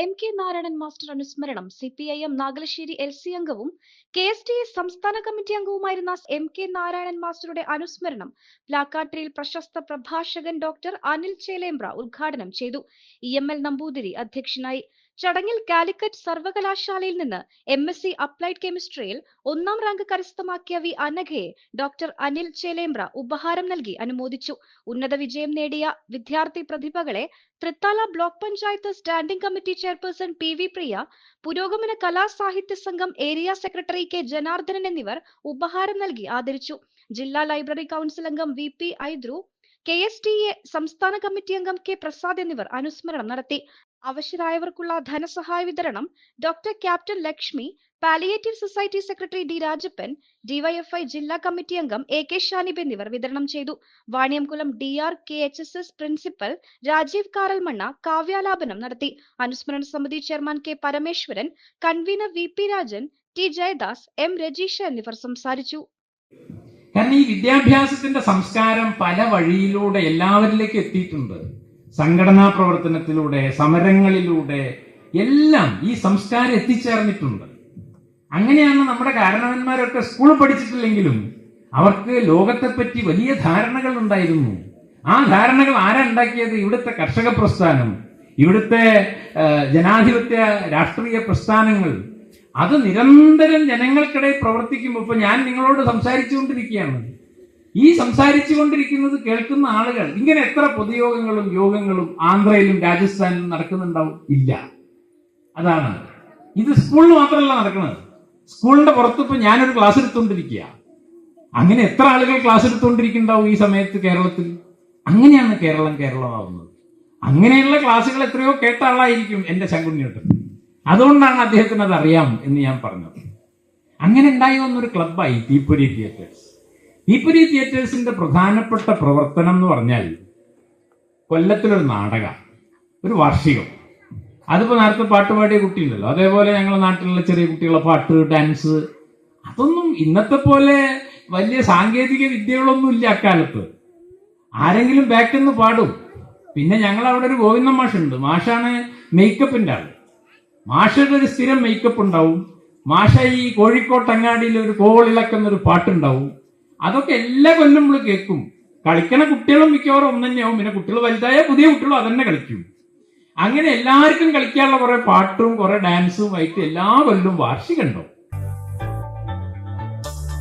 M K Narayanan master അനുസ്മരണം C P I M Nagalassery L C അംഗവും K S T സംസ്ഥാന committee അംഗവുമായിരുന്ന M K Narayanan മാസ്റ്ററുടെ അനുസ്മരണം പ്ലാക്കാട്രിയിൽ പ്രശസ്ത പ്രഭാഷകൻ ഡോക്ടർ അനിൽ ചേലേമ്പ്ര ഉദ്ഘാടനം ചെയ്തു. ഇ എം എൽ നമ്പൂതിരി അധ്യക്ഷനായി ചടങ്ങിൽ കാലിക്കറ്റ് സർവകലാശാലയിൽ നിന്ന് എം എസ് സി അപ്ലൈഡ് കെമിസ്ട്രിയിൽ ഒന്നാം റാങ്ക് കരസ്ഥമാക്കിയ വി അനഘയെ ഡോക്ടർ അനിൽ ചേലേമ്പ്ര ഉപഹാരം നൽകി അനുമോദിച്ചു. ഉന്നത വിജയം നേടിയ വിദ്യാർത്ഥി പ്രതിഭകളെ Thrithala block panchayat standing committee chairperson P V Priya Purogamana Kala Sahitya സംഘം ഏരിയ സെക്രട്ടറി കെ ജനാർദ്ദനൻ എന്നിവർ ഉപഹാരം നൽകി ആദരിച്ചു. ജില്ലാ ലൈബ്രറി കൗൺസിൽ അംഗം V P Aidru K S T A സംസ്ഥാന കമ്മിറ്റി അംഗം കെ പ്രസാദ് എന്നിവർ അനുസ്മരണം നടത്തി. അവശരായവർക്കുള്ള ധനസഹായ വിതരണം doctor captain Lakshmi palliative society secretary D Rajappan DYFI ജില്ലാ കമ്മിറ്റി അംഗം എ കെ ഷാനിബ് എന്നിവർ വിതരണം ചെയ്തു. Vaniyamkulam D R K H S S principal Rajeev Karalmanna കാവ്യാലാപനം നടത്തി. അനുസ്മരണ സമിതി chairman K Parameswaran convener V P Rajan T Jayadas M Rajeesha എന്നിവർ സംസാരിച്ചു. കാരണം ഈ വിദ്യാഭ്യാസത്തിന്റെ സംസ്കാരം പല വഴിയിലൂടെ എല്ലാവരിലേക്ക് എത്തിയിട്ടുണ്ട്. സംഘടനാ പ്രവർത്തനത്തിലൂടെ സമരങ്ങളിലൂടെ എല്ലാം ഈ സംസ്കാരം എത്തിച്ചേർന്നിട്ടുണ്ട്. അങ്ങനെയാണ് നമ്മുടെ കാരണവന്മാരൊക്കെ സ്കൂൾ പഠിച്ചിട്ടില്ലെങ്കിലും അവർക്ക് ലോകത്തെപ്പറ്റി വലിയ ധാരണകൾ ഉണ്ടായിരുന്നു. ആ ധാരണകൾ ആരാ ഉണ്ടാക്കിയത്? ഇവിടുത്തെ കർഷക പ്രസ്ഥാനം ഇവിടുത്തെ ജനാധിപത്യ രാഷ്ട്രീയ പ്രസ്ഥാനങ്ങൾ അത് നിരന്തരം ജനങ്ങൾക്കിടയിൽ പ്രവർത്തിക്കുമ്പോൾ ഇപ്പൊ ഞാൻ നിങ്ങളോട് സംസാരിച്ചുകൊണ്ടിരിക്കുകയാണ്. ഈ സംസാരിച്ചു കൊണ്ടിരിക്കുന്നത് കേൾക്കുന്ന ആളുകൾ ഇങ്ങനെ എത്ര പൊതുയോഗങ്ങളും യോഗങ്ങളും ആന്ധ്രയിലും രാജസ്ഥാനിലും നടക്കുന്നുണ്ടാവും? ഇല്ല. അതാണ്. ഇത് സ്കൂളിൽ മാത്രമല്ല നടക്കുന്നത്. സ്കൂളിന്റെ പുറത്ത് ഇപ്പൊ ഞാനൊരു ക്ലാസ് എടുത്തുകൊണ്ടിരിക്കുക. അങ്ങനെ എത്ര ആളുകൾ ക്ലാസ് എടുത്തുകൊണ്ടിരിക്കുന്നുണ്ടാവും ഈ സമയത്ത് കേരളത്തിൽ? അങ്ങനെയാണ് കേരളം കേരളമാവുന്നത്. അങ്ങനെയുള്ള ക്ലാസ്സുകൾ എത്രയോ കേട്ട ആളായിരിക്കും എന്റെ ശങ്കുണ്ണിയോട്ട് അതുകൊണ്ടാണ് അദ്ദേഹത്തിന് അത് അറിയാം എന്ന് ഞാൻ പറഞ്ഞത്. അങ്ങനെ ഉണ്ടായി വന്നൊരു ക്ലബായി തീപ്പൊരി തിയേറ്റേഴ്സ്. തീപ്പൊരി തിയേറ്റേഴ്സിന്റെ പ്രധാനപ്പെട്ട പ്രവർത്തനം എന്ന് പറഞ്ഞാൽ കൊല്ലത്തിലൊരു നാടകം ഒരു വാർഷികം. അതിപ്പോ നേരത്തെ പാട്ട് പാടിയ കുട്ടിയുണ്ടല്ലോ. അതേപോലെ ഞങ്ങളുടെ നാട്ടിലുള്ള ചെറിയ കുട്ടികളെ പാട്ട് ഡാൻസ് അതൊന്നും ഇന്നത്തെ പോലെ വലിയ സാങ്കേതിക വിദ്യകളൊന്നും ഇല്ല അക്കാലത്ത്. ആരെങ്കിലും ബാക്കിൽ നിന്ന് പാടും. പിന്നെ ഞങ്ങൾ അവിടെ ഒരു ഗോവിന്ദ മാഷുണ്ട്. മാഷാണ് മേക്കപ്പിന്റെ ആൾ. മാഷയുടെ ഒരു സ്ഥിരം മേക്കപ്പ് ഉണ്ടാവും. മാഷ ഈ കോഴിക്കോട്ടങ്ങാടിയിൽ ഒരു കോളിളക്കുന്ന ഒരു പാട്ടുണ്ടാവും. അതൊക്കെ എല്ലാ കൊല്ലം നമ്മൾ കേൾക്കും. കളിക്കണ കുട്ടികളും മിക്കവാറും ഒന്നു തന്നെയാവും. പിന്നെ കുട്ടികൾ വലുതായ പുതിയ കുട്ടികളും അതന്നെ കളിക്കും. അങ്ങനെ എല്ലാവർക്കും കളിക്കാനുള്ള കുറെ പാട്ടും കുറെ ഡാൻസും ആയിട്ട് എല്ലാ കൊല്ലവും വാർഷികമുണ്ടാവും